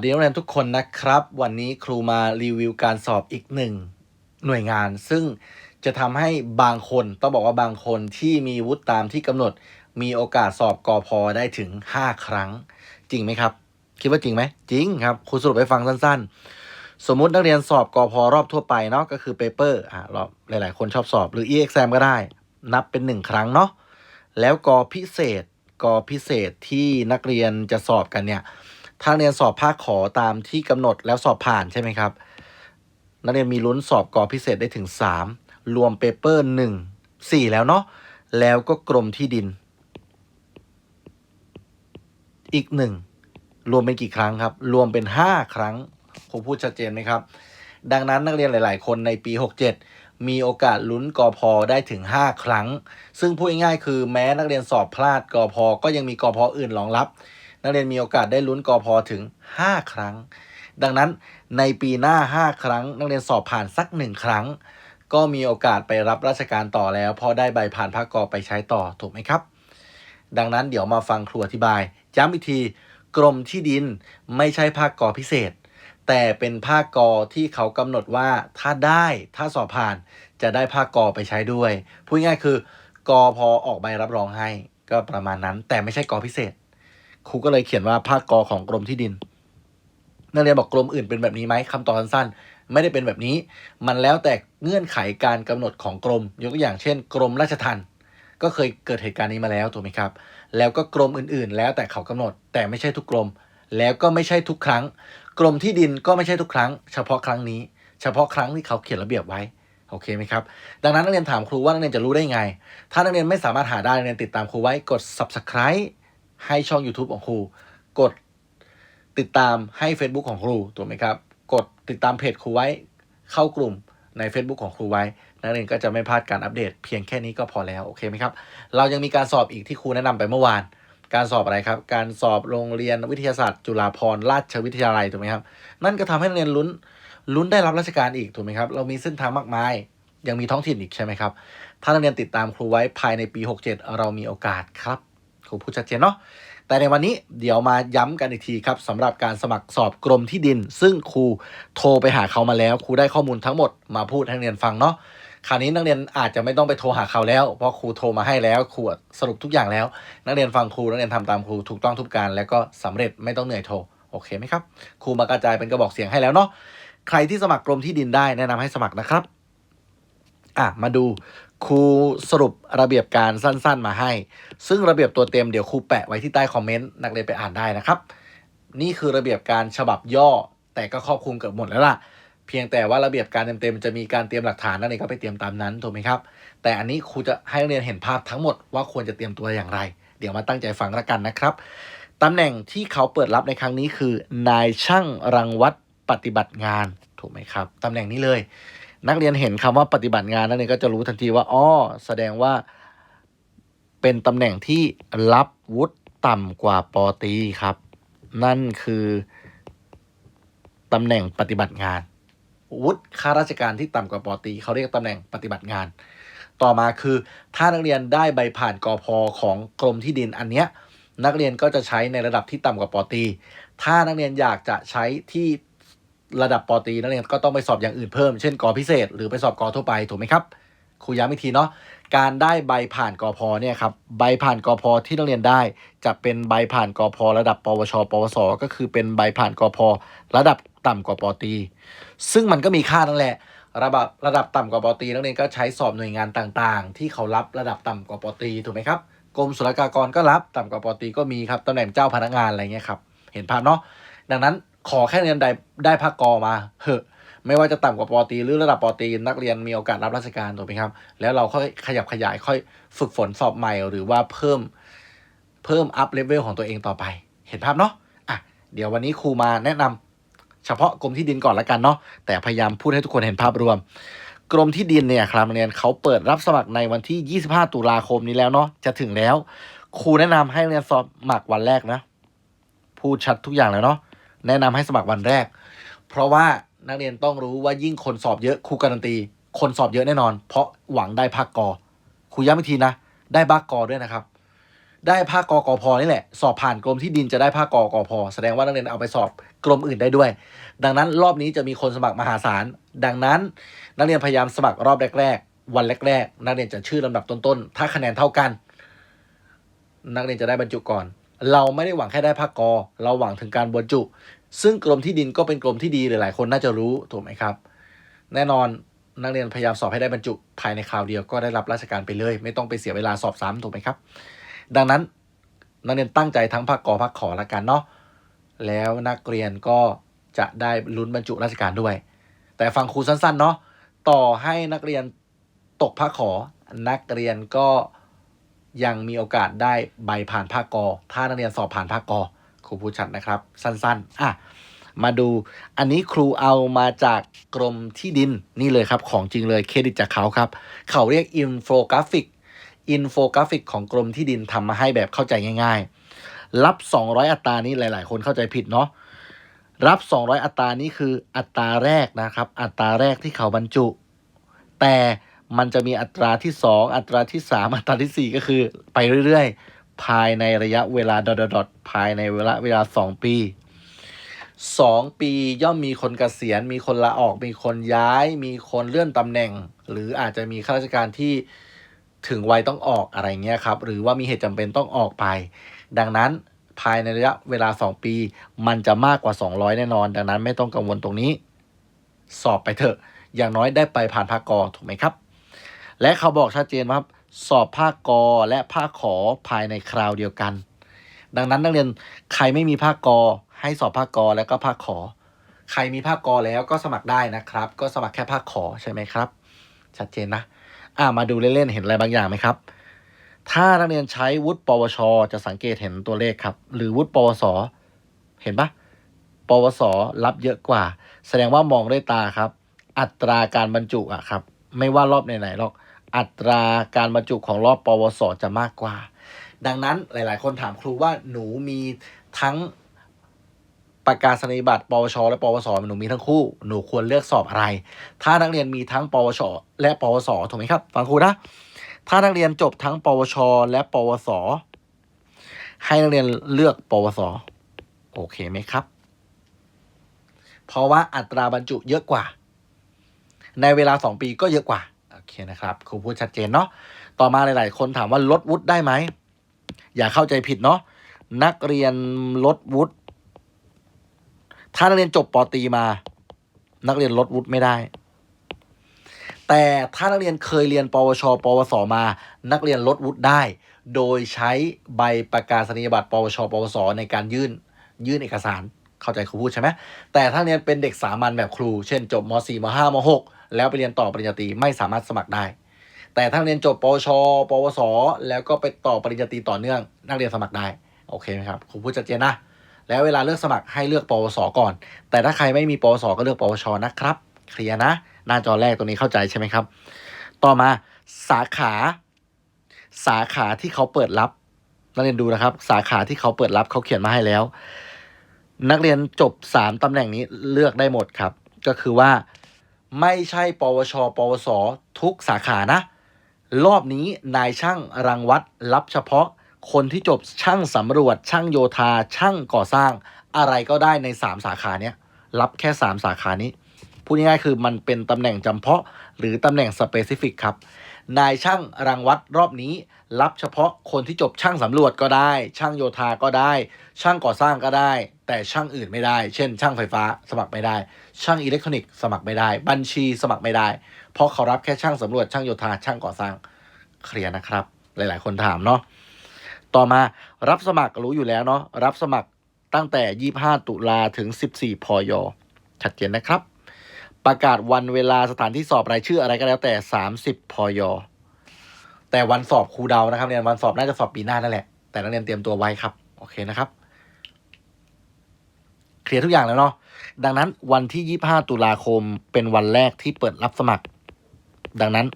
เดี๋ยวนักเรียนทุกคนนะครับ วันนี้ครูมารีวิวการสอบอีกหนึ่งหน่วยงาน ซึ่งจะทำให้บางคนต้องบอกว่าบางคนที่มีวุฒิตามที่กำหนด มีโอกาสสอบกอพอได้ถึง 5 ครั้ง จริงไหมครับ คิดว่าจริงไหมจริงครับครูสรุปให้ฟังสั้น ๆ สมมุตินักเรียนสอบกอพอรอบทั่วไปเนาะก็คือเปเปอร์อ่ารอบหลาย ๆ คนชอบสอบหรือ e-exam ก็ได้ นับเป็น 1 ครั้งเนาะแล้วกอพิเศษกอพิเศษที่นักเรียนจะสอบกันเนี่ย ถ้านักเรียนสอบภาคขอตามที่กำหนดแล้วสอบผ่านใช่ไหมครับ นักเรียนมีลุ้นสอบกอพิเศษได้ถึง 3 รวมเปเปอร์1 4แล้วเนาะแล้วก็กรมที่ดิน อีก1รวมเป็นกี่ครั้งครับ รวมเป็น 5 ครั้งครูพูดชัดเจนไหมครับ ดังนั้นนักเรียนหลาย ๆ คนในปี 67 มีโอกาสลุ้นกอพอได้ถึง 5 ครั้ง ซึ่งพูดง่ายๆคือแม้นักเรียนสอบพลาดกอพอก็ยังมีกอพออื่นรองรับ นักเรียนมีโอกาสได้ลุ้นกอพอถึง 5 ครั้ง ดังนั้นในปีหน้า 5 ครั้ง นักเรียนสอบผ่านสัก 1 ครั้ง ก็มีโอกาสไปรับราชการต่อแล้วพราะได้ใบผ่านภาคกอไปใช้ต่อถูกไหมครับ ดังนั้นเดี๋ยวมาฟังครูอธิบายย้ำอีกทีกรมที่ดินไม่ใช่ภาคกอพิเศษ แต่เป็นภาคกอที่เขากำหนดว่าถ้าได้ถ้าสอบผ่านจะได้ภาคกอไปใช้ด้วยพูดง่ายคือกอพอออกใบรับรองให้ก็ประมาณนั้น แต่ไม่ใช่กอพิเศษ ครูก็เลยเขียนว่าภาคกอของกรมที่ดิน นักเรียนบอกกรมอื่นเป็นแบบนี้ไหมคำตอบสั้นๆ ไม่ได้เป็นแบบนี้ มันแล้วแต่เงื่อนไขการกำหนดของกรม ยกตัวอย่างเช่น กรมราชทัณฑ์ก็เคยเกิดเหตุการณ์นี้มาแล้วถูกไหมครับ แล้วก็กรมอื่นๆ แล้วแต่เขากำหนด แต่ไม่ใช่ทุกกรม แล้วก็ไม่ใช่ทุกครั้ง กรมที่ดินก็ไม่ใช่ทุกครั้ง เฉพาะครั้งนี้ เฉพาะครั้งที่เขาเขียนระเบียบไว้โอเคไหมครับ ดังนั้นนักเรียนถามครูว่านักเรียนจะรู้ได้ไง ถ้านักเรียนไม่สามารถหาได้นักเรียนติดตามครูไว้กด subscribe ให้ช่อง YouTube ของครู กดติดตามให้ Facebook ของครูถูกไหมครับ กดติดตามเพจครูไว้เข้ากลุ่มใน Facebook ของครูไว้ นักเรียนก็จะไม่พลาดการอัปเดต เพียงแค่นี้ก็พอแล้วโอเคไหมครับ เรายังมีการสอบอีกที่ครูแนะนำไปเมื่อวาน การสอบอะไรครับ การสอบโรงเรียนวิทยาศาสตร์ จุฬาภรณราชวิทยาลัยถูกไหมครับ นั่นก็ทำให้นักเรียนลุ้นลุ้นได้รับราชการอีกถูกไหมครับ เรามีเส้นทางมากมาย ยังมีท้องถิ่นอีกใช่ไหมครับ ถ้านักเรียนติดตามครูไว้ภายในปี 67 เรามีโอกาสครับ ครูพูดชัดเจนเนาะแต่ในวันนี้เดี๋ยวมาย้ำกันอีกทีครับสำหรับการสมัครสอบกรมที่ดิน ซึ่งครูโทรไปหาเขามาแล้วครูได้ข้อมูลทั้งหมดมาพูดให้นักเรียนฟังเนาะคราวนี้นักเรียนอาจจะไม่ต้องไปโทรหาเขาแล้ว เพราะครูโทรมาให้แล้วครูสรุปทุกอย่างแล้ว นักเรียนฟังครูนักเรียนทำตามครูถูกต้องทุกการ แล้วก็สำเร็จไม่ต้องเหนื่อยโทรโอเคไหมครับครูมากระจายเป็นกระบอกเสียงให้แล้วเนาะใครที่สมัครกรมที่ดินได้แนะนำให้สมัครนะครับอะมาดู ครูสรุประเบียบการสั้นๆมาให้ ซึ่งระเบียบตัวเต็มเดี๋ยวครูแปะไว้ที่ใต้คอมเมนต์นักเรียนไปอ่านได้นะครับ นี่คือระเบียบการฉบับย่อ แต่ก็ครอบคลุมเกือบหมดแล้วล่ะ เพียงแต่ว่าระเบียบการเต็มๆจะมีการเตรียมหลักฐานนักเรียนก็ไปเตรียมตามนั้นถูกไหมครับ แต่อันนี้ครูจะให้นักเรียนเห็นภาพทั้งหมดว่าควรจะเตรียมตัวอย่างไร เดี๋ยวมาตั้งใจฟังละกันนะครับตำแหน่งที่เขาเปิดรับในครั้งนี้คือ นายช่างรังวัดปฏิบัติงานถูกไหมครับตำแหน่งนี้เลย นักเรียนเห็นคำว่าปฏิบัติงานนักเรียนก็จะรู้ทันทีว่าอ๋อแสดงว่า เป็นตำแหน่งที่รับวุฒิต่ำกว่าปอตีครับ นั่นคือตำแหน่งปฏิบัติงาน วุฒิข้าราชการที่ต่ำกว่าปอตีเขาเรียกตำแหน่งปฏิบัติงาน ต่อมาคือ ถ้านักเรียนได้ใบผ่านกอพอของกรมที่ดินอันเนี้ยนักเรียนก็จะใช้ในระดับที่ต่ำกว่าปอตี ถ้านักเรียนอยากจะใช้ที่ ระดับปอตีนักเรียนก็ต้องไปสอบอย่างอื่นเพิ่ม เช่นกอพิเศษ หรือไปสอบกอทั่วไปถูกไหมครับครูย้ำอีกทีเนาะการได้ใบผ่านกอพอเนี่ยครับใบผ่านกอพอที่นักเรียนได้ จะเป็นใบผ่านกอพอระดับปวช ปวส ก็คือเป็นใบผ่านกอพอระดับต่ำกว่าปอตี ซึ่งมันก็มีค่านั่นแหละ ระดับระดับต่ำกว่าปอตีนักเรียนก็ใช้สอบหน่วยงานต่างๆ ที่เขารับระดับต่ำกว่าปอตีถูกไหมครับกรมศุลกากรก็รับต่ำกว่าปอตีก็มีครับตำแหน่งเจ้าพนักงานอะไรเงี้ยครับเห็นภาพเนาะดังนั้น ขอแค่เรียนได้ได้ภาคกอมาเหอะไม่ว่าจะต่ำกว่าปอตีหรือระดับปอตีนักเรียนมีโอกาสรับราชการถูกไหมครับ แล้วเราค่อยขยับขยายค่อยฝึกฝนสอบใหม่หรือว่าเพิ่มเพิ่มอัพเลเวลของตัวเองต่อไป เห็นภาพเนาะอะเดี๋ยววันนี้ครูมาแนะนำเฉพาะกรมที่ดินก่อนละกันเนาะแต่พยายามพูดให้ทุกคนเห็นภาพรวม กรมที่ดินเนี่ยครับเรียนเขาเปิดรับสมัครในวันที่ 25 ตุลาคมนี้แล้วเนาะจะถึงแล้ว ครูแนะนำให้เรียนสอบสมัครวันแรกนะพูดชัดทุกอย่างแล้วเนาะ แนะนำให้สมัครวันแรก เพราะว่านักเรียนต้องรู้ว่ายิ่งคนสอบเยอะครูการันตี คนสอบเยอะแน่นอน เพราะหวังได้ภาคกอครูย้ำอีกทีนะ ได้บักกอด้วยนะครับ ได้ภาคกอกพอนี่แหละ สอบผ่านกรมที่ดินจะได้ภาคกอกพอแสดงว่านักเรียนเอาไปสอบกรมอื่นได้ด้วย ดังนั้นรอบนี้จะมีคนสมัครมหาศาล ดังนั้นนักเรียนพยายามสมัครรอบแรก ๆ วันแรก ๆ นักเรียนจะชื่อลำดับต้นๆ ถ้าคะแนนเท่ากัน นักเรียนจะได้บรรจุก่อน เราไม่ได้หวังแค่ได้ภาคกอ เราหวังถึงการบรรจุ ซึ่งกรมที่ดินก็เป็นกรมที่ดีหลายๆคนน่าจะรู้ถูกไหมครับ แน่นอนนักเรียนพยายามสอบให้ได้บรรจุภายในคราวเดียวก็ได้รับราชการไปเลย ไม่ต้องไปเสียเวลาสอบซ้ำถูกไหมครับ ดังนั้นนักเรียนตั้งใจทั้งภาคกอภาคขอละกันเนาะแล้วนักเรียนก็จะได้ลุ้นบรรจุราชการด้วย แต่ฟังครูสั้นๆเนาะต่อให้นักเรียนตกภาคขอนักเรียนก็ ยังมีโอกาสได้ใบผ่านภาคกอ ถ้านักเรียนสอบผ่านภาคกอครูพูดชัดนะครับ สั้นๆอะมาดูอันนี้ครูเอามาจากกรมที่ดินนี่เลยครับ ของจริงเลยเครดิตจากเขาครับ เขาเรียกอินโฟกราฟิกอินโฟกราฟิกของกรมที่ดินทำมาให้แบบเข้าใจง่ายๆ รับ 200 อัตรานี้หลาย ๆ คนเข้าใจผิดเนาะรับ 200 อัตรานี้คืออัตราแรกนะครับ อัตราแรกที่เขาบรรจุ แต่ มันจะมีอัตราที่ 2 อัตราที่ 3 อัตราทีสี่ 4 ก็คือไปเรื่อยๆ ภายในระยะเวลาดอดดภายในเวลาเวลา 2 ปี 2 ปีย่อมมีคนเกษียณ มีคนลาออก มีคนย้าย มีคนเลื่อนตำแหน่ง หรืออาจจะมีข้าราชการที่ถึงวัยต้องออกอะไรเงี้ยครับ หรือว่ามีเหตุจำเป็นต้องออกไป ดังนั้นภายในระยะเวลา 2 ปี มันจะมากกว่า 200 แน่นอน ดังนั้นไม่ต้องกังวลตรงนี้ สอบไปเถอะ อย่างน้อยได้ไปผ่านภาคกอถูกไหมครับ และเขาบอกชัดเจนว่าสอบภาคกอและภาคขอภายในคราวเดียวกัน ดังนั้นนักเรียนใครไม่มีภาคกอให้สอบภาคกอและก็ภาคขอ ใครมีภาคกอแล้วก็สมัครได้นะครับ ก็สมัครแค่ภาคขอใช่ไหมครับ ชัดเจนนะอ่ามาดูเล่นๆเห็นอะไรบางอย่างไหมครับ ถ้านักเรียนใช้วุฒิปวช จะสังเกตเห็นตัวเลขครับ หรือวุฒิปวส เห็นปะปวส รับเยอะกว่า แสดงว่ามองด้วยตาครับ อัตราการบรรจุอะครับ ไม่ว่ารอบไหนๆหรอก อัตราการบรรจุของรอบปวสจะมากกว่า ดังนั้นหลาย ๆ คนถามครูว่าหนูมีทั้งประกาศนียบัตรปวช และปวส หนูมีทั้งคู่ หนูควรเลือกสอบอะไร ถ้านักเรียนมีทั้งปวช และปวส ถูกไหมครับ ฟังครูนะ ถ้านักเรียนจบทั้งปวช และปวส ให้นักเรียนเลือกปวส โอเคไหมครับ เพราะว่าอัตราบรรจุเยอะกว่า ในเวลา 2 ปีก็เยอะกว่า เคนะครับครูพูดชัดเจนเนาะต่อมาหลาย ๆ คนถามว่าลดวุฒิได้ไหม อย่าเข้าใจผิดเนาะนักเรียนลดวุฒิถ้านักเรียนจบปตีมา นักเรียนลดวุฒิไม่ได้ แต่ถ้านักเรียนเคยเรียน ปวช ปวส มา นักเรียนลดวุฒิได้ โดยใช้ใบประกาศนียบัตร ปวช ปวส ในการยื่น ยื่นเอกสาร เข้าใจครูพูดใช่ไหมแต่ถ้าเรียนเป็นเด็กสามัญแบบครู เช่น จบม .4 ม .5 ม .6 แล้วไปเรียนต่อปริญญาตรีไม่สามารถสมัครได้ แต่ถ้าเรียนจบปวช ปวส แล้วก็ไปต่อปริญญาตรีต่อเนื่อง นักเรียนสมัครได้ โอเคไหมครับครูพูดชัดเจนนะ แล้วเวลาเลือกสมัครให้เลือกปวส ก่อน แต่ถ้าใครไม่มีปวส ก็เลือกปวช นะครับ เคลียร์นะ หน้าจอแรกตรงนี้เข้าใจใช่ไหมครับ ต่อมาสาขา สาขาที่เขาเปิดรับ นักเรียนดูนะครับ สาขาที่เขาเปิดรับเขาเขียนมาให้แล้วนักเรียนจบสามตำแหน่งนี้เลือกได้หมดครับ ก็คือว่า ไม่ใช่ปวช ปวส ทุกสาขานะ รอบนี้นายช่างรังวัดรับเฉพาะ คนที่จบช่างสำรวจ ช่างโยธา ช่างก่อสร้าง อะไรก็ได้ใน 3 สาขาเนี้ย รับแค่ 3 สาขานี้พูดง่ายๆคือมันเป็นตำแหน่งจำเพาะ หรือตำแหน่งสเปซิฟิกครับ นายช่างรังวัดรอบนี้ รับเฉพาะคนที่จบช่างสำรวจก็ได้ ช่างโยธาก็ได้ ช่างก่อสร้างก็ได้ แต่ช่างอื่นไม่ได้ เช่น ช่างไฟฟ้าสมัครไม่ได้ ช่างอิเล็กทรอนิกส์สมัครไม่ได้ บัญชีสมัครไม่ได้ เพราะเขารับแค่ช่างสำรวจช่างโยธาช่างก่อสร้างเคลียร์นะครับ หลาย ๆ คนถามเนาะต่อมารับสมัครรู้อยู่แล้วเนาะรับสมัครตั้งแต่ 25 ตุลาถึง 14 พย ชัดเจนนะครับ ประกาศวันเวลาสถานที่สอบรายชื่ออะไรก็แล้วแต่ 30 พย แต่วันสอบครูเดานะครับเนี่ยวันสอบน่าจะสอบปีหน้านั่นแหละ แต่นักเรียนเตรียมตัวไว้ครับ โอเคนะครับ เคลียร์ทุกอย่างแล้วเนาะดังนั้นวันที่ 25 ตุลาคมเป็นวันแรกที่เปิดรับสมัคร ดังนั้น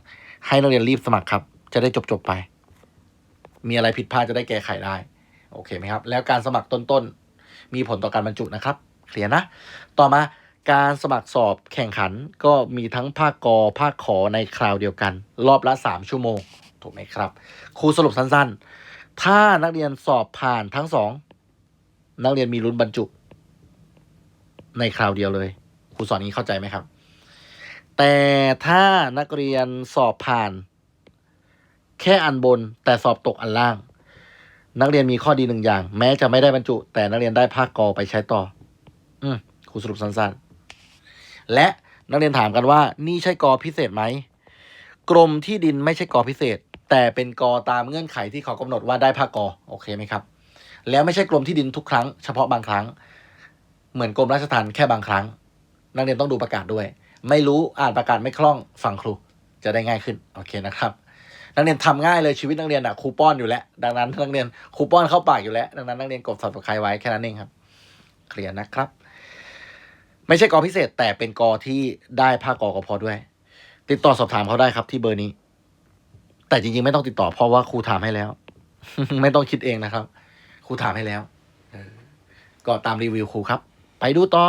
ให้นักเรียนรีบสมัครครับ จะได้จบๆไป มีอะไรผิดพลาดจะได้แก้ไขได้ โอเคไหมครับ แล้วการสมัครต้นๆ มีผลต่อการบรรจุนะครับ เคลียร์นะ ต่อมาการสมัครสอบแข่งขันก็มีทั้งภาคกอภาคขอในคราวเดียวกัน รอบละ 3 ชั่วโมง ถูกไหมครับ ครูสรุปสั้นๆ ถ้านักเรียนสอบผ่านทั้งสองนักเรียนมีลุ้นบรรจุ ในคราวเดียวเลยครูสอนนี้เข้าใจไหมครับ แต่ถ้านักเรียนสอบผ่าน แค่อันบน แต่สอบตกอันล่าง นักเรียนมีข้อดีหนึ่งอย่าง แม้จะไม่ได้บรรจุ แต่นักเรียนได้ภาคกอไปใช้ต่อ อืมครูสรุปสั้นๆ และนักเรียนถามกันว่า นี่ใช่กอพิเศษไหมกรมที่ดินไม่ใช่กอพิเศษ แต่เป็นกอตามเงื่อนไขที่เขากำหนดว่าได้ภาคกอโอเคไหมครับ แล้วไม่ใช่กรมที่ดินทุกครั้ง เฉพาะบางครั้ง เหมือนกรมราชทัณฑ์แค่บางครั้ง นักเรียนต้องดูประกาศด้วย ไม่รู้อ่านประกาศไม่คล่องฟังครูจะได้ง่ายขึ้นโอเคนะครับ นักเรียนทำง่ายเลยชีวิตนักเรียนอะครูป้อนอยู่แล้ว ดังนั้นนักเรียนครูป้อนเข้าปากอยู่แล้ว ดังนั้นนักเรียนกดสับสไครไว้แค่นั้นเองครับ เคลียร์นะครับ ไม่ใช่กอพิเศษแต่เป็นกอที่ได้ภาคกอกพอด้วย ติดต่อสอบถามเขาได้ครับที่เบอร์นี้ แต่จริงๆไม่ต้องติดต่อเพราะว่าครูถามให้แล้ว ไม่ต้องคิดเองนะครับครูถามให้แล้วเออก็ตามรีวิวครูครับ ไปดูต่อ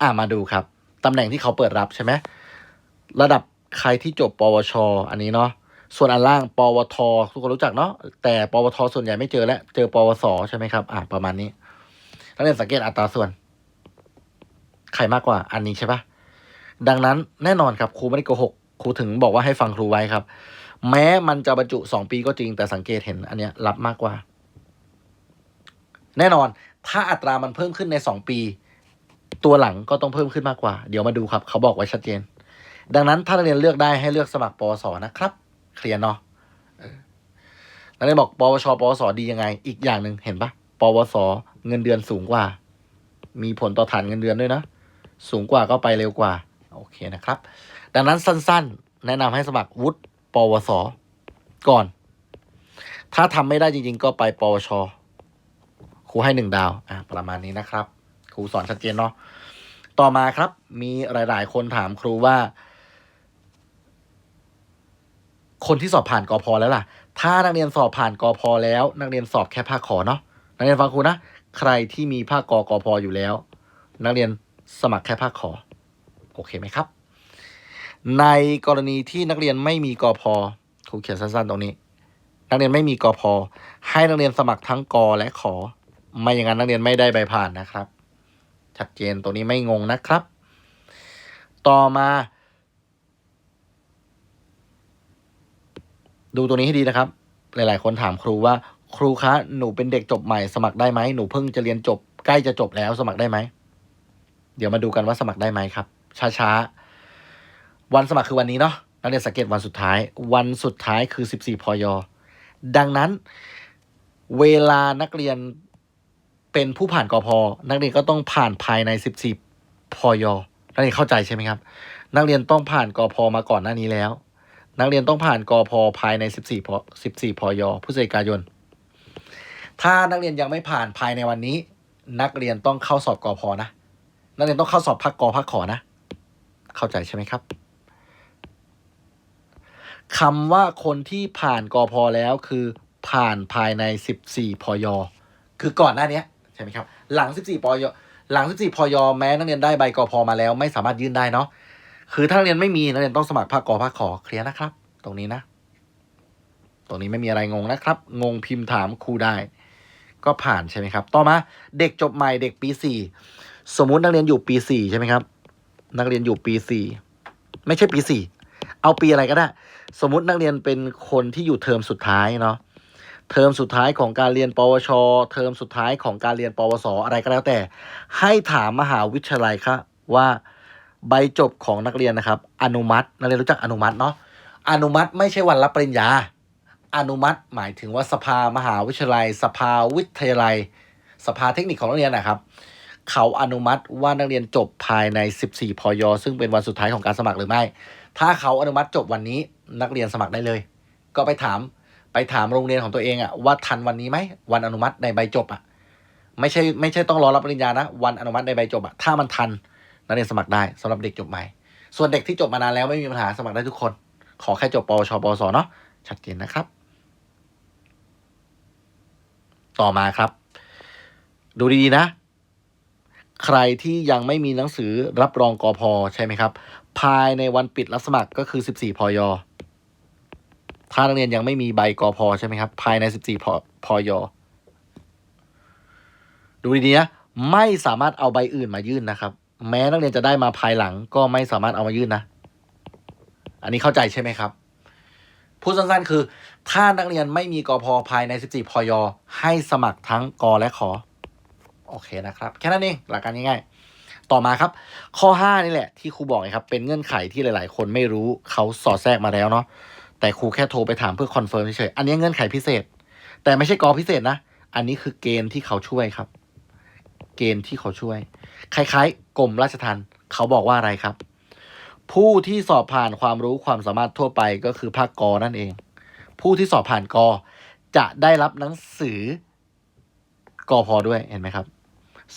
อ่ามาดูครับ ตำแหน่งที่เขาเปิดรับใช่ไหมระดับใครที่จบ ปวช อันนี้เนาะส่วนอันล่าง ปวท ทุกคนรู้จักเนาะแต่ปวท ส่วนใหญ่ไม่เจอแล้ว เจอ ปวส ใช่ไหมครับอ่าประมาณนี้นักเรียนสังเกตอัตราส่วน ใครมากกว่าอันนี้ใช่ปะดังนั้นแน่นอนครับครูไม่ได้โกหกครูถึงบอกว่าให้ฟังครูไว้ครับ แม้มันจะบรรจุสองปีก็จริง แต่สังเกตเห็นอันเนี้ยรับมากกว่า แน่นอน ถ้าอัตรามันเพิ่มขึ้นในสองปี ตัวหลังก็ต้องเพิ่มขึ้นมากกว่า เดี๋ยวมาดูครับ เขาบอกไว้ชัดเจน ดังนั้นถ้านักเรียนเลือกได้ให้เลือกสมัครปวสนะครับ เคลียร์เนาะนักเรียนบอกปวชปวสดียังไง อีกอย่างหนึ่งเห็นปะปวสเงินเดือนสูงกว่า มีผลต่อฐานเงินเดือนด้วยนะ สูงกว่าก็ไปเร็วกว่า โอเคนะครับ ดังนั้นสั้นๆ แนะนำให้สมัครวุฒิปวสก่อน ถ้าทำไม่ได้จริง ๆ ก็ไปปวชครูให้หนึ่งดาว อะประมาณนี้นะครับ ครูสอนชัดเจนเนาะต่อมาครับ มีหลาย ๆ คนถามครูว่า คนที่สอบผ่านกอพอแล้วล่ะ ถ้านักเรียนสอบผ่านกอพอแล้ว นักเรียนสอบแค่ภาคขอเนาะนักเรียนฟังครูนะใครที่มีภาคกอกอพออยู่แล้ว นักเรียนสมัครแค่ภาคขอ โอเคไหมครับ ในกรณีที่นักเรียนไม่มีกอพอครูเขียนสั้น ๆ ตรงนี้ นักเรียนไม่มีกอพอให้นักเรียนสมัครทั้งกอและขอ ไม่อย่างนั้นนักเรียนไม่ได้ใบผ่านนะครับ ชัดเจนตรงนี้ไม่งงนะครับ ต่อมา ดูตัวนี้ให้ดีนะครับ หลาย ๆ คนถามครูว่า ครูคะ หนูเป็นเด็กจบใหม่สมัครได้ไหมหนูเพิ่งจะเรียนจบใกล้จะจบแล้วสมัครได้ไหม เดี๋ยวมาดูกันว่าสมัครได้ไหมครับ ช้าๆ วันสมัครคือวันนี้เนาะนักเรียนสังเกตวันสุดท้าย วันสุดท้ายคือ 14พยดังนั้น เวลานักเรียน เป็นผู้ผ่านกอพอนักเรียนก็ต้องผ่านภายใน 14พยนักเรียนเข้าใจใช่ไหมครับ นักเรียนต้องผ่านกอพอมาก่อนหน้านี้แล้ว นักเรียนต้องผ่านกอพอภายใน 14พ14พยพฤศจิกายน ถ้านักเรียนยังไม่ผ่านภายในวันนี้ นักเรียนต้องเข้าสอบกอพอนะ นักเรียนต้องเข้าสอบภาคกอภาคขอนะ เข้าใจใช่ไหมครับคำว่าคนที่ผ่านกอพอแล้วคือผ่านภายใน 14พยคือก่อนหน้านี้ ใช่ไหมครับ หลัง 14พยหลัง 14พยแม้นักเรียนได้ใบกอพอมาแล้ว ไม่สามารถยื่นได้เนาะคือถ้านักเรียนไม่มีนักเรียนต้องสมัครภาคกอภาคขอเคลียร์นะครับ ตรงนี้นะ ตรงนี้ไม่มีอะไรงงนะครับ งงพิมพ์ถามครูได้ ก็ผ่านใช่ไหมครับ ต่อมาเด็กจบใหม่เด็กปีสี่สมมุตินักเรียนอยู่ปีสี่ใช่ไหมครับ นักเรียนอยู่ปีสี่ไม่ใช่ปีสี่เอาปีอะไรก็ได้ สมมุตินักเรียนเป็นคนที่อยู่เทอมสุดท้ายเนาะ เทอมสุดท้ายของการเรียน ปวช เทอมสุดท้ายของการเรียน ปวส อะไรก็แล้วแต่ ให้ถามมหาวิทยาลัยครับว่าใบจบของนักเรียนนะครับ อนุมัตินักเรียนรู้จักอนุมัติเนาะอนุมัติไม่ใช่วันรับปริญญา อนุมัติหมายถึงว่าสภามหาวิทยาลัย สภาวิทยาลัย สภาเทคนิคของนักเรียนนะครับ เขาอนุมัติว่านักเรียนจบภายใน 14 พย ซึ่งเป็นวันสุดท้ายของการสมัครหรือไม่ ถ้าเขาอนุมัติจบวันนี้นักเรียนสมัครได้เลย ก็ไปถาม ไปถามโรงเรียนของตัวเองอะว่าทันวันนี้ไหมวันอนุมัติในใบจบอะไม่ใช่ไม่ใช่ต้องรอรับปริญญานะ วันอนุมัติในใบจบอะถ้ามันทันนักเรียนสมัครได้สำหรับเด็กจบใหม่ ส่วนเด็กที่จบมานานแล้วไม่มีปัญหาสมัครได้ทุกคน ขอแค่จบปวชปวสเนาะชัดเจนนะครับ ต่อมาครับ ดูดีๆนะ ใครที่ยังไม่มีหนังสือรับรองกอพอใช่ไหมครับ ภายในวันปิดรับสมัครก็คือ 14พย ถ้านักเรียนยังไม่มีใบกอพอใช่ไหมครับ ภายในสิบสี่พพยดูดีๆนะไม่สามารถเอาใบอื่นมายื่นนะครับ แม้นักเรียนจะได้มาภายหลังก็ไม่สามารถเอามายื่นนะ อันนี้เข้าใจใช่ไหมครับพูดสั้นๆคือ ถ้านักเรียนไม่มีกอพอภายใน 14พยให้สมัครทั้งกอและขอ โอเคนะครับ แค่นั้นเองหลักการง่ายๆ ต่อมาครับ ข้อ 5 นี่แหละที่ครูบอกครับ เป็นเงื่อนไขที่หลาย ๆ คนไม่รู้เขาสอดแทรกมาแล้วเนาะ แต่ครูแค่โทรไปถามเพื่อคอนเฟิร์มเฉยๆอันนี้เงื่อนไขพิเศษ แต่ไม่ใช่กอพิเศษนะ อันนี้คือเกณฑ์ที่เขาช่วยครับ เกณฑ์ที่เขาช่วย คล้ายๆกรมราชทัณฑ์เขาบอกว่าอะไรครับ ผู้ที่สอบผ่านความรู้ความสามารถทั่วไปก็คือภาคกอนั่นเอง ผู้ที่สอบผ่านกอจะได้รับหนังสือกอพอด้วยเห็นไหมครับ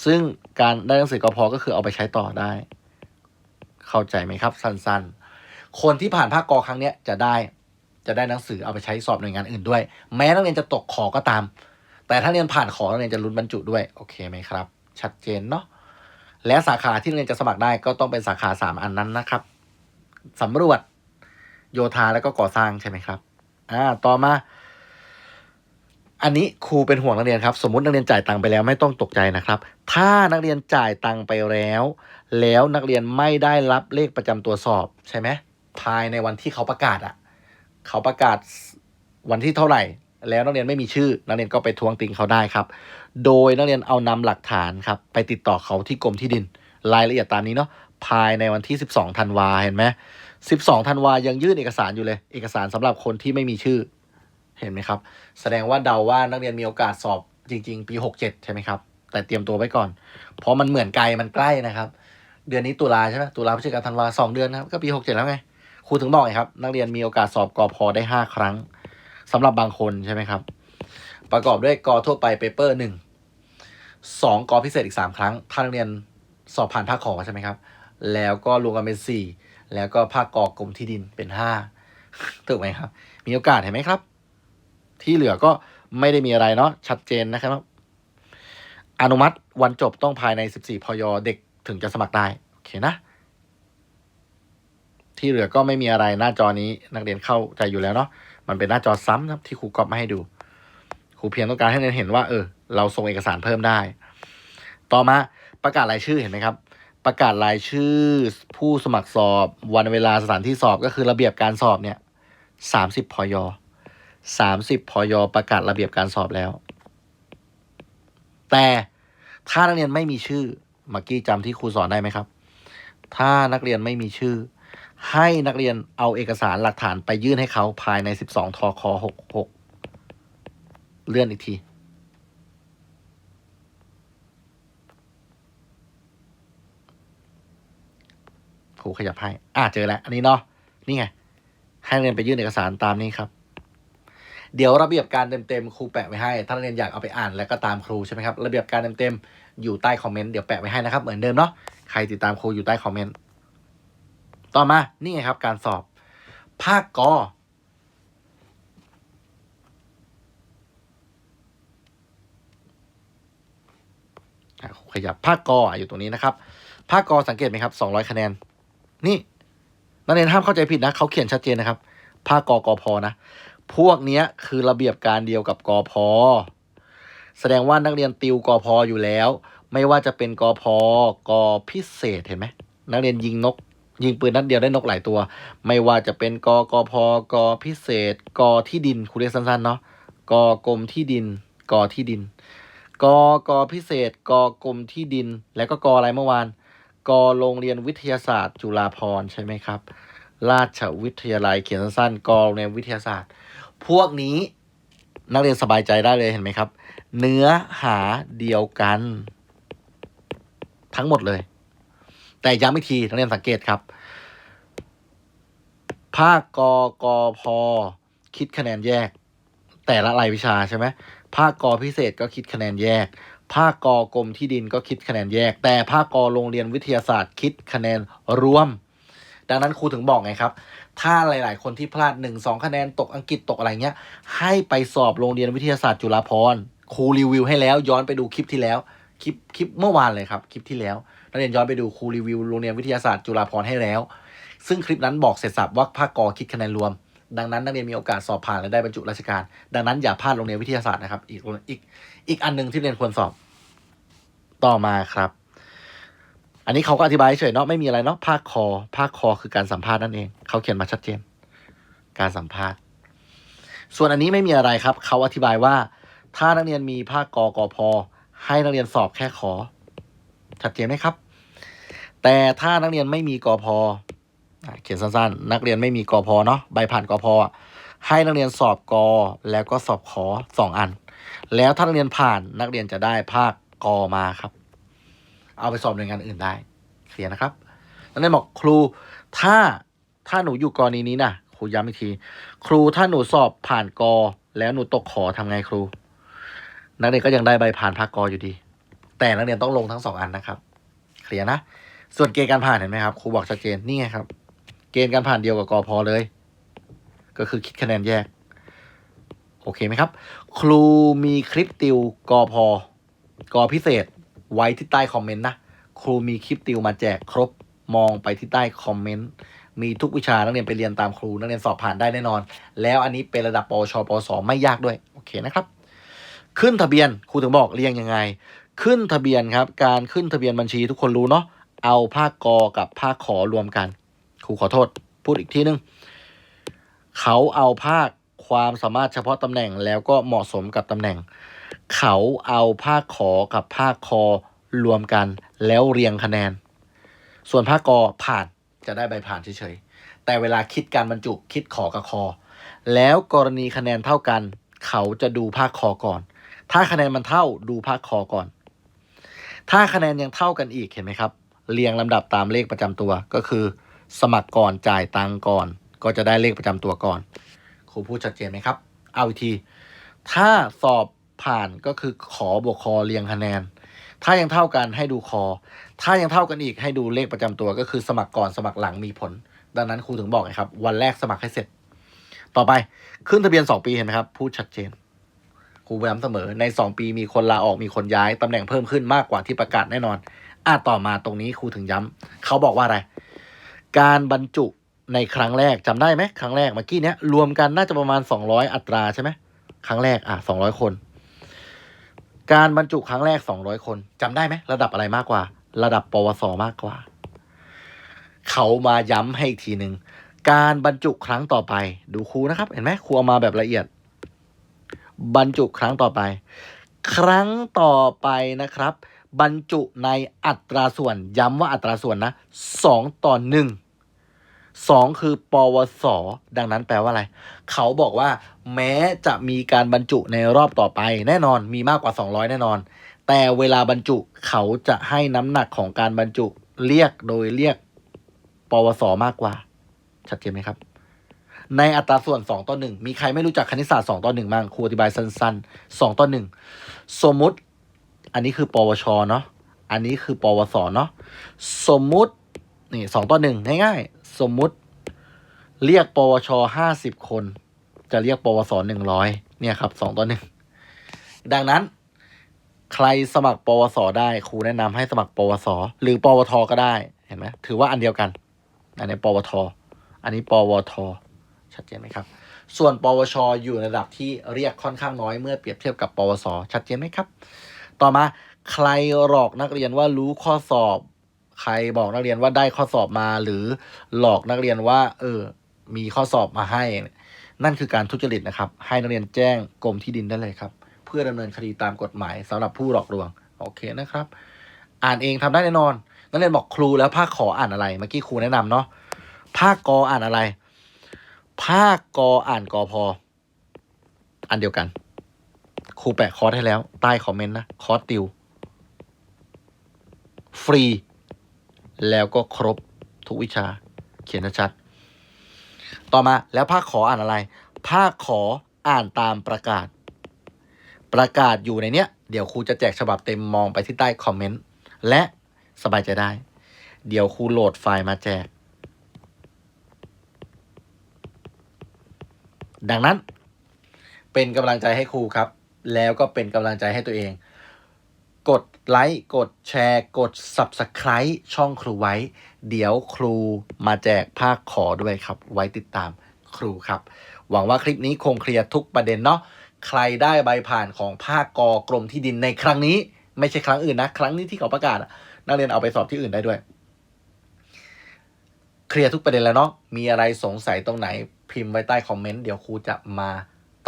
ซึ่งการได้หนังสือกอพอก็คือเอาไปใช้ต่อได้ เข้าใจไหมครับ สั้นๆ คนที่ผ่านภาคกอครั้งเนี้ยจะได้ จะได้หนังสือเอาไปใช้สอบหน่วยงานอื่นด้วย แม้นักเรียนจะตกขอก็ตาม แต่ถ้าเรียนผ่านขอนักเรียนจะลุ้นบรรจุด้วยโอเคไหมครับ ชัดเจนเนาะและสาขาที่นักเรียนจะสมัครได้ก็ต้องเป็นสาขาสามอันนั้นนะครับสำรวจโยธาแล้วก็ก่อสร้างใช่ไหมครับอ่าต่อมา อันนี้ครูเป็นห่วงนักเรียนครับ สมมตินักเรียนจ่ายตังค์ไปแล้วไม่ต้องตกใจนะครับ ถ้านักเรียนจ่ายตังค์ไปแล้ว แล้วนักเรียนไม่ได้รับเลขประจำตัวสอบใช่ไหมภายในวันที่เขาประกาศอะ เขาประกาศวันที่เท่าไหร่ แล้วนักเรียนไม่มีชื่อ นักเรียนก็ไปทวงติงเขาได้ครับ โดยนักเรียนเอานำหลักฐานครับไปติดต่อเขาที่กรมที่ดิน รายละเอียดตามนี้เนาะภายในวันที่ 12ธันวาเห็นไหม12ธันวายังยื่นเอกสารอยู่เลย เอกสารสำหรับคนที่ไม่มีชื่อ เห็นไหมครับ แสดงว่าเดาว่านักเรียนมีโอกาสสอบจริง ๆ ปี 67 ใช่ไหมครับ แต่เตรียมตัวไว้ก่อน เพราะมันเหมือนไกลมันใกล้นะครับ เดือนนี้ตุลาใช่ไหมตุลาพฤศจิกาธันวาสองเดือนนะครับก็ปี 67 แล้วไง ครูถึงบอกไงครับ นักเรียนมีโอกาสสอบกอพอได้ 5 ครั้งสำหรับบางคนใช่ไหมครับ ประกอบด้วยกอทั่วไปเปเปอร์หนึ่งสองกอพิเศษอีกสามครั้ง ถ้านักเรียนสอบผ่านภาคขอใช่ไหมครับ แล้วก็รวมกันเป็นสี่แล้วก็ภาคกอกรมที่ดินเป็นห้าถูกไหมครับ มีโอกาสเห็นไหมครับ ที่เหลือก็ไม่ได้มีอะไรเนาะชัดเจนนะครับ อนุมัติวันจบต้องภายใน 14พยเด็กถึงจะสมัครได้ โอเคนะ ที่เหลือก็ไม่มีอะไรหน้าจอนี้นักเรียนเข้าใจอยู่แล้วเนาะมันเป็นหน้าจอซ้ำครับที่ครูก๊อปมาให้ดูครูเพียงต้องการให้นักเรียนเห็นว่าเออเราส่งเอกสารเพิ่มได้ ต่อมาประกาศรายชื่อเห็นไหมครับ ประกาศรายชื่อผู้สมัครสอบวันเวลาสถานที่สอบก็คือระเบียบการสอบเนี่ยสามสิบพยสามสิบพยประกาศระเบียบการสอบแล้ว แต่ถ้านักเรียนไม่มีชื่อเมื่อกี้จำที่ครูสอนได้ไหมครับ ถ้านักเรียนไม่มีชื่อ ให้นักเรียนเอาเอกสารหลักฐานไปยื่นให้เขาภายใน 12ทค66 เลื่อนอีกที ครูขยับให้ อ่าเจอแล้ว อันนี้เนาะ นี่ไง ให้นักเรียนไปยื่นเอกสารตามนี้ครับ เดี๋ยวระเบียบการเต็มๆ ครูแปะไว้ให้ ถ้านักเรียนอยากเอาไปอ่านแล้วก็ตามครูใช่ไหมครับ ระเบียบการเต็มๆ อยู่ใต้คอมเมนต์ เดี๋ยวแปะไว้ให้นะครับ เหมือนเดิมเนาะ ใครติดตามครูอยู่ใต้คอมเมนต์ ต่อมา นี่ไงครับ การสอบ ภาคกอขยับภาคกออยู่ตรงนี้นะครับ ภาคกอสังเกตไหมครับ200คะแนน นี่นักเรียนห้ามเข้าใจผิดนะ เขาเขียนชัดเจนนะครับ ภาคกอกอพอนะ พวกเนี้ยคือระเบียบการเดียวกับกอพอ แสดงว่านักเรียนติวกอพออยู่แล้ว ไม่ว่าจะเป็นกอพอกอพิเศษเห็นไหมนักเรียนยิงนก ยิงปืนนัดเดียวได้นกหลายตัว ไม่ว่าจะเป็นกกพกพิเศษกที่ดินครูเรียกสั้นๆเนาะกกรมที่ดินกที่ดินกกพิเศษกกรมที่ดิน แล้วก็กอะไรเมื่อวานกโรงเรียนวิทยาศาสตร์ จุฬาภรณ์ใช่ไหมครับ ราชวิทยาลัยเขียนสั้นๆกโรงเรียนวิทยาศาสตร์ พวกนี้นักเรียนสบายใจได้เลยเห็นไหมครับ เนื้อหาเดียวกัน ทั้งหมดเลย แต่ย้ำอีกทีนักเรียนสังเกตครับ ภาคกกพคิดคะแนนแยก แต่ละรายวิชาใช่ไหมภาคกพิเศษก็คิดคะแนนแยก ภาคกกรมที่ดินก็คิดคะแนนแยก แต่ภาคกโรงเรียนวิทยาศาสตร์ คิดคะแนนรวม ดังนั้นครูถึงบอกไงครับ ถ้าหลาย ๆ คนที่พลาดหนึ่งสองคะแนนตกอังกฤษตกอะไรเงี้ย ให้ไปสอบโรงเรียนวิทยาศาสตร์จุฬาภรณ์ครูรีวิวให้แล้วย้อนไปดูคลิปที่แล้ว คลิปคลิปเมื่อวานเลยครับ คลิปที่แล้ว นักเรียนย้อนไปดูครูรีวิวโรงเรียนวิทยาศาสตร์จุฬาภรณ์ให้แล้ว ซึ่งคลิปนั้นบอกเสร็จสับว่าภาคกอคิดคะแนนรวม ดังนั้นนักเรียนมีโอกาสสอบผ่านและได้บรรจุราชการ ดังนั้นอย่าพลาดโรงเรียนวิทยาศาสตร์นะครับ อีกอีกอีกอันหนึ่งที่เรียนควรสอบต่อมาครับ อันนี้เขาก็อธิบายเฉยเนาะไม่มีอะไรเนาะภาคคอ ภาคคอคือการสัมภาษณ์นั่นเองเขาเขียนมาชัดเจน การสัมภาษณ์ ส่วนอันนี้ไม่มีอะไรครับเขาอธิบายว่าถ้านักเรียนมีภาคกกพให้นักเรียนสอบแค่ขอ ชัดเจนไหมครับ แต่ถ้านักเรียนไม่มีกอพอเขียนสั้นๆ นักเรียนไม่มีกอพอเนาะใบผ่านกอพอให้นักเรียนสอบกอแล้วก็สอบขอสองอัน แล้วถ้านักเรียนผ่านนักเรียนจะได้ภาคกอมาครับ เอาไปสอบหน่วยงานอื่นได้เคลียร์นะครับนักเรียนบอกครูถ้าถ้าหนูอยู่กรณีนี้นะครูย้ำอีกที ครูถ้าหนูสอบผ่านกอแล้วหนูตกขอทำไงครู นักเรียนก็ยังได้ใบผ่านภาคกออยู่ดี แต่นักเรียนต้องลงทั้งสองอันนะครับเคลียร์นะส่วนเกณฑ์การผ่านเห็นไหมครับครูบอกชัดเจนนี่ไงครับ เกณฑ์การผ่านเดียวกับกอพอเลย ก็คือคิดคะแนนแยก โอเคไหมครับ ครูมีคลิปติวกอพอกอพิเศษ ไว้ที่ใต้คอมเมนต์นะครูมีคลิปติวมาแจกครบมองไปที่ใต้คอมเมนต์มีทุกวิชานักเรียนไปเรียนตามครูนักเรียนสอบผ่านได้แน่นอน แล้วอันนี้เป็นระดับปชปสไม่ยากด้วย โอเคนะครับ ขึ้นทะเบียนครูถึงบอกเรียงยังไง ขึ้นทะเบียนครับ การขึ้นทะเบียนบัญชีทุกคนรู้เนาะเอาภาคกอกับภาคขอรวมกันครูขอโทษพูดอีกทีนึงเขาเอาภาคความสามารถเฉพาะตำแหน่งแล้วก็เหมาะสมกับตำแหน่ง เขาเอาภาคขอกับภาคคอรวมกัน แล้วเรียงคะแนน ส่วนภาคกอผ่านจะได้ใบผ่านเฉยๆแต่เวลาคิดการบรรจุคิดขอกับคอ แล้วกรณีคะแนนเท่ากัน เขาจะดูภาคคอก่อน ถ้าคะแนนมันเท่าดูภาคคอก่อน ถ้าคะแนนยังเท่ากันอีกเห็นไหมครับ เรียงลำดับตามเลขประจำตัวก็คือ สมัครก่อนจ่ายตังก่อน ก็จะได้เลขประจำตัวก่อนครูพูดชัดเจนไหมครับ เอาอีกทีถ้าสอบผ่านก็คือขอบวกคอเรียงคะแนน ถ้ายังเท่ากันให้ดูคอ ถ้ายังเท่ากันอีกให้ดูเลขประจำตัว ก็คือสมัครก่อนสมัครหลังมีผล ดังนั้นครูถึงบอกไงครับ วันแรกสมัครให้เสร็จ ต่อไปขึ้นทะเบียน 2 ปีเห็นไหมครับ พูดชัดเจน ครูย้ำเสมอใน 2 ปีมีคนลาออกมีคนย้ายตำแหน่งเพิ่มขึ้นมากกว่าที่ประกาศแน่นอน อะต่อมาตรงนี้ครูถึงย้ำเขาบอกว่าอะไร การบรรจุในครั้งแรกจำได้ไหมครั้งแรกเมื่อกี้เนี้ยรวมกันน่าจะประมาณ 200 อัตราใช่ไหมครั้งแรกอะ200 คน การบรรจุครั้งแรก 200 คนจำได้ไหมระดับอะไรมากกว่า ระดับปวสมากกว่า เขามาย้ำให้ทีหนึ่งการบรรจุครั้งต่อไป ดูครูนะครับ เห็นไหมครูเอามาแบบละเอียด บรรจุครั้งต่อไป ครั้งต่อไปนะครับ บรรจุในอัตราส่วน ย้ำว่าอัตราส่วนนะสองต่อหนึ่งสองคือปวส ดังนั้นแปลว่าอะไร เขาบอกว่า แม้จะมีการบรรจุในรอบต่อไป แน่นอนมีมากกว่า 200 แน่นอน แต่เวลาบรรจุเขาจะให้น้ำหนักของการบรรจุเรียกโดยเรียกปวส มากกว่า ชัดเจนไหมครับ ในอัตราส่วน 2 ต่อ 1 มีใครไม่รู้จักคณิตศาสตร์ 2 ต่อ 1 บ้างครูอธิบายสั้นๆ 2 ต่อ 1 สมมุติ อันนี้คือ ปวช เนาะ อันนี้คือ ปวส เนาะ สมมุติ นี่สองต่อหนึ่งง่ายๆ สมมุติ เรียก ปวชห้าสิบคน จะเรียก ปวสหนึ่งร้อยเนี่ยครับสองต่อหนึ่ง ดังนั้น ใครสมัคร ปวส ได้ ครูแนะนำให้สมัคร ปวส หรือ ปวท ก็ได้ เห็นไหมถือว่าอันเดียวกัน อันนี้ ปวท อันนี้ ปวท ชัดเจนไหมครับ ส่วน ปวช อยู่ในระดับที่เรียกค่อนข้างน้อยเมื่อเปรียบเทียบกับ ปวส ชัดเจนไหมครับ ต่อมาใครหลอกนักเรียนว่ารู้ข้อสอบ ใครบอกนักเรียนว่าได้ข้อสอบมา หรือหลอกนักเรียนว่า เออ มีข้อสอบมาให้ นั่นคือการทุจริตนะครับ ให้นักเรียนแจ้งกรมที่ดินได้เลยครับ เพื่อดำเนินคดีตามกฎหมายสำหรับผู้หลอกลวง โอเคนะครับ อ่านเองทำได้แน่นอน นักเรียนบอกครูแล้วภาคขออ่านอะไร เมื่อกี้ครูแนะนำเนาะภาคกออ่านอะไร ภาคกออ่านกอพอ อันเดียวกัน ครูแปะคอร์สให้แล้ว ใต้คอมเมนต์นะ คอร์สติว ฟรี แล้วก็ครบทุกวิชา เขียนชัดๆต่อมาแล้วภาคขออ่านอะไร ภาคขออ่านตามประกาศ ประกาศอยู่ในเนี้ย เดี๋ยวครูจะแจกฉบับเต็มมองไปที่ใต้คอมเมนต์ และสบายใจได้ เดี๋ยวครูโหลดไฟล์มาแจก ดังนั้น เป็นกำลังใจให้ครูครับ แล้วก็เป็นกำลังใจให้ตัวเอง กดไลค์กดแชร์ กด Subscribe ช่องครูไว้ เดี๋ยวครูมาแจกภาคขอด้วยครับ ไว้ติดตามครูครับ หวังว่าคลิปนี้คงเคลียร์ทุกประเด็นเนาะใครได้ใบผ่านของภาคกอกรมที่ดินในครั้งนี้ ไม่ใช่ครั้งอื่นนะ ครั้งนี้ที่เขาประกาศนักเรียนเอาไปสอบที่อื่นได้ด้วย เคลียร์ทุกประเด็นแล้วเนาะมีอะไรสงสัยตรงไหน พิมพ์ไว้ใต้คอมเมนต์เดี๋ยวครูจะมา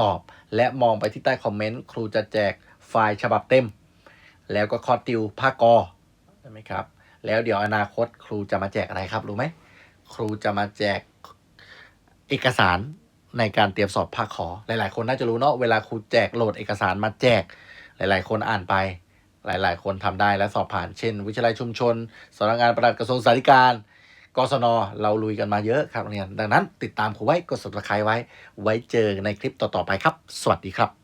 ตอบ และมองไปที่ใต้คอมเมนต์ครูจะแจกไฟล์ฉบับเต็ม แล้วก็คอร์สติวภาคกอใช่ไหมครับ แล้วเดี๋ยวอนาคตครูจะมาแจกอะไรครับรู้ไหมครูจะมาแจกเอกสารในการเตรียมสอบภาคขอ หลาย ๆ คนน่าจะรู้เนาะเวลาครูแจกโหลดเอกสารมาแจก หลาย ๆ คนอ่านไป หลาย ๆ คนทำได้และสอบผ่าน เช่น วิทยาลัยชุมชนสำนักงานปลัดกระทรวงสาธารณการ กศนเราลุยกันมาเยอะครับเรียนดังนั้นติดตามผมไว้กด subscribe ไว้ ไว้เจอในคลิปต่อๆไปครับ สวัสดีครับ